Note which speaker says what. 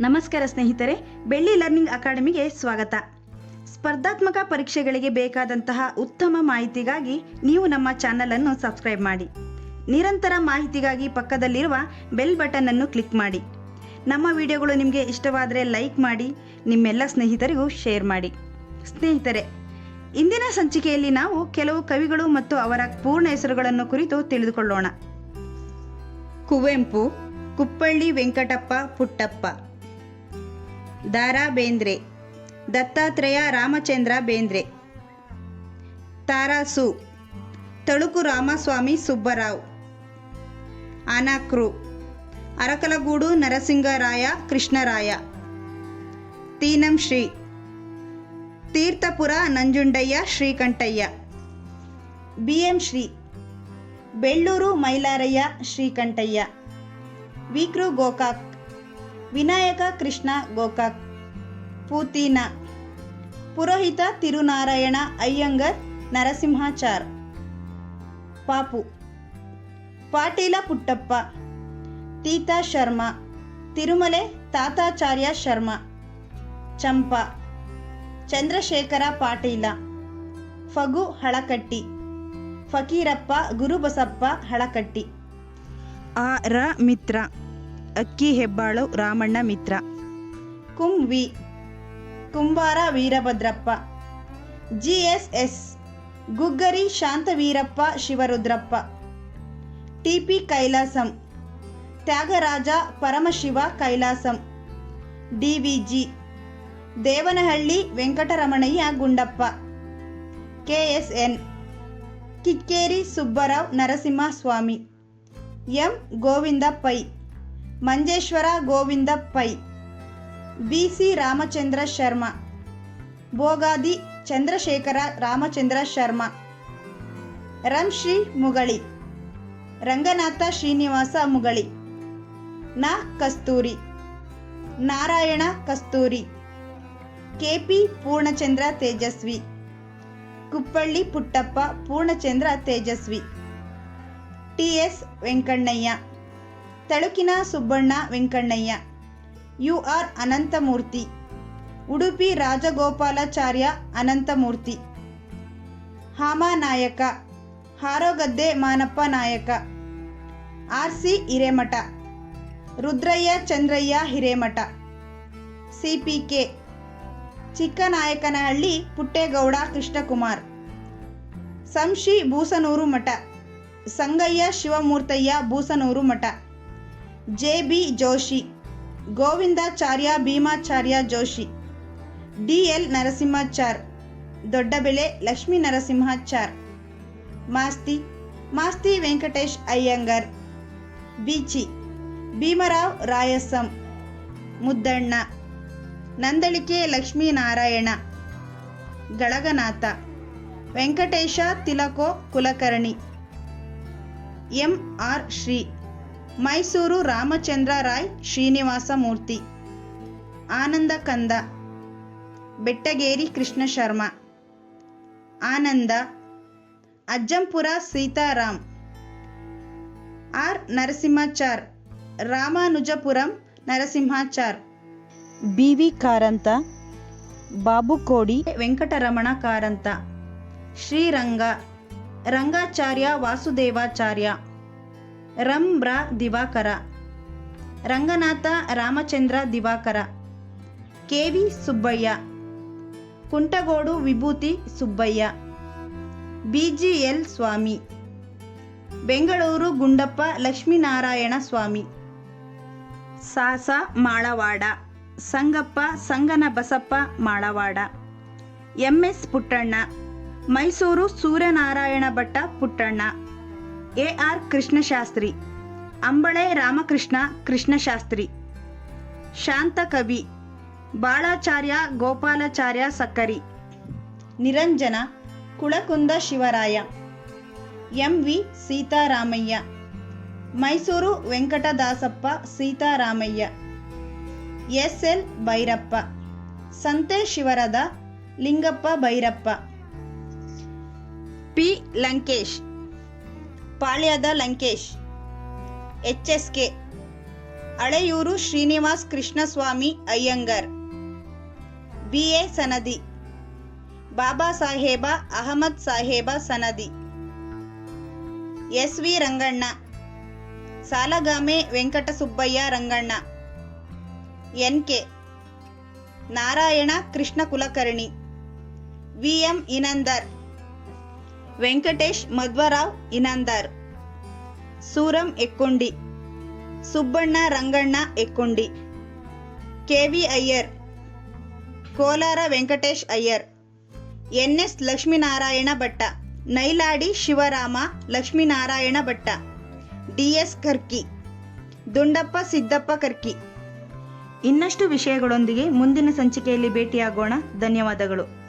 Speaker 1: ನಮಸ್ಕಾರ ಸ್ನೇಹಿತರೆ, ಬೆಳ್ಳಿ ಲರ್ನಿಂಗ್ ಅಕಾಡೆಮಿಗೆ ಸ್ವಾಗತ. ಸ್ಪರ್ಧಾತ್ಮಕ ಪರೀಕ್ಷೆಗಳಿಗೆ ಬೇಕಾದಂತಹ ಉತ್ತಮ ಮಾಹಿತಿಗಾಗಿ ನೀವು ನಮ್ಮ ಚಾನಲ್ ಅನ್ನು ಸಬ್ಸ್ಕ್ರೈಬ್ ಮಾಡಿ. ನಿರಂತರ ಮಾಹಿತಿಗಾಗಿ ಪಕ್ಕದಲ್ಲಿರುವ ಬೆಲ್ ಬಟನ್ ಅನ್ನು ಕ್ಲಿಕ್ ಮಾಡಿ. ನಮ್ಮ ವಿಡಿಯೋಗಳು ನಿಮಗೆ ಇಷ್ಟವಾದರೆ ಲೈಕ್ ಮಾಡಿ, ನಿಮ್ಮೆಲ್ಲ ಸ್ನೇಹಿತರಿಗೂ ಶೇರ್ ಮಾಡಿ. ಸ್ನೇಹಿತರೆ, ಇಂದಿನ ಸಂಚಿಕೆಯಲ್ಲಿ ನಾವು ಕೆಲವು ಕವಿಗಳು ಮತ್ತು ಅವರ ಪೂರ್ಣ ಹೆಸರುಗಳನ್ನು ಕುರಿತು ತಿಳಿದುಕೊಳ್ಳೋಣ. Kuvempu, Kuppalli Venkatappa Puttappa. Dara Bendre Dattatreya Ramachandra Bendre. Tarasu. తడుకు Ramaswamy Subbarao. Anakru Arakalagudu Narasingaraya Krishnaraya. తీనం Shri. తీర్థపుర Nanjundaiah Srikantaiah. B M Shri. బెళ్ళూరు మైలారయ్య Srikantaiah. Vikru Gokak. Vinayaka, Krishna, Gokak, ಪೂತಿನ, ಪುರೋಹಿತ, ತಿರುನಾರಾಯಣ, ಅಯ್ಯಂಗರ್, ನರಸಿಂಹಾಚಾರ್, ಪಾಪು, Patil Puttappa, ತೀತಾ Sharma, Tirumale, Tatacharya Sharma, Champa, Chandrashekhara Patil, Phagu Halakatti, Fakirappa, Gurubasappa Halakatti. A Ra Mitra. Akki Hebbalu Ramanna Mitra. Kum Vi, Kumbara Veerabhadrappa. G S S, Guggari Shanthaveerappa Shivarudrappa. T P Kailasam, Tyagaraja Paramashiva Kailasam. D V G, Devanahalli Venkataramanaiah Gundappa. K S N, Kikkeri Subbarao Narasimhaswamy. M Govinda Pai Manjeshwara Govinda Pai B C Ramachandra Sharma Bhogadi Chandrashekara Ramachandra Sharma, Ramshri Mugali, Ranganatha Srinivasa Mugali, Na Kasturi, Narayana Kasturi K P Poornachandra Tejaswi, Kuppalli Puttappa Poornachandra Tejaswi, T S Venkannaiah. ತಳುಕಿನ Subbanna Venkannaiah. U R Ananthamurthy. Udupi Rajagopalacharya Ananthamurthy. Hamanayaka Harogadde Manappa Nayaka. R C Hiremath. Rudraiah Chandraiah Hiremath. C P K Chikkanayakanahalli Puttegowda Krishnakumar. Samshi Busanur Math. Sangaiah Shivamurthaiah Busanur Math. J B Joshi, Govindacharya Bhimacharya Joshi, D L Narasimhachar Doddabele Lakshmi Narasimhachar, Masti Masti Venkatesh Iyengar, Beechi, Bhimarao Rayasam Muddanna, Nandalike Lakshminarayana, Galaganatha, Venkatesha Tilako Kulkarni, M R Shri. Mysore Ramachandra Rai Srinivasa Murthy. Ananda Kanda Bettageri Krishna Sharma. Ananda Ajjampura Sitaram. R Narasimhachar Ramanujapuram Narasimhachar. B V Karanth Babukodi Venkataramana Karanth. Sriranga Rangacharya Vasudevacharya. Rambra Divakara, Ranganatha Ramachandra Divakara K V Subbaiah, Kuntagodu Vibhuti Subbaiah, B G L Swamy, Bengaluru Gundappa Lakshminarayana Swamy, Sasa Malawad, Sangappa Sangana Basappa Malawad, M S Puttanna, Mysore Suryanarayana Bhatta Puttanna. A R Krishnashastri, Ambale Ramakrishna Krishnashastri Shantakavi Balacharya Gopalacharya Sakkari, Niranjana Kulakunda Shivaraya, M V Sitaramaiah, Mysore Venkatadasappa Sitaramaiah, S L Bhyrappa, Santhe ಶಿವರದ Lingappa Bhyrappa. P Lankesh. ಪಾಳ್ಯದ Lankesh, H S K, Haleyur Srinivas Krishnaswamy Iyengar, B A Sanadi, Baba Saheba Ahmed Saheba Sanadi, S V Ranganna, Salagame Venkatasubbaiah Ranganna, N K, Narayana Krishna Kulkarni V M Inamdar. Venkatesh Madhvarao Inamdar, Suram Ekkundi, Subbanna Ranganna Ekkundi K V Iyer Kolar Venkatesh Iyer N S Lakshminarayana Bhatta, Nailadi Shivarama Lakshminarayana Bhatta D S Karki, Dundappa Siddappa Karki. ಇನ್ನಷ್ಟು ವಿಷಯಗಳೊಂದಿಗೆ ಮುಂದಿನ ಸಂಚಿಕೆಯಲ್ಲಿ ಭೇಟಿಯಾಗೋಣ. ಧನ್ಯವಾದಗಳು.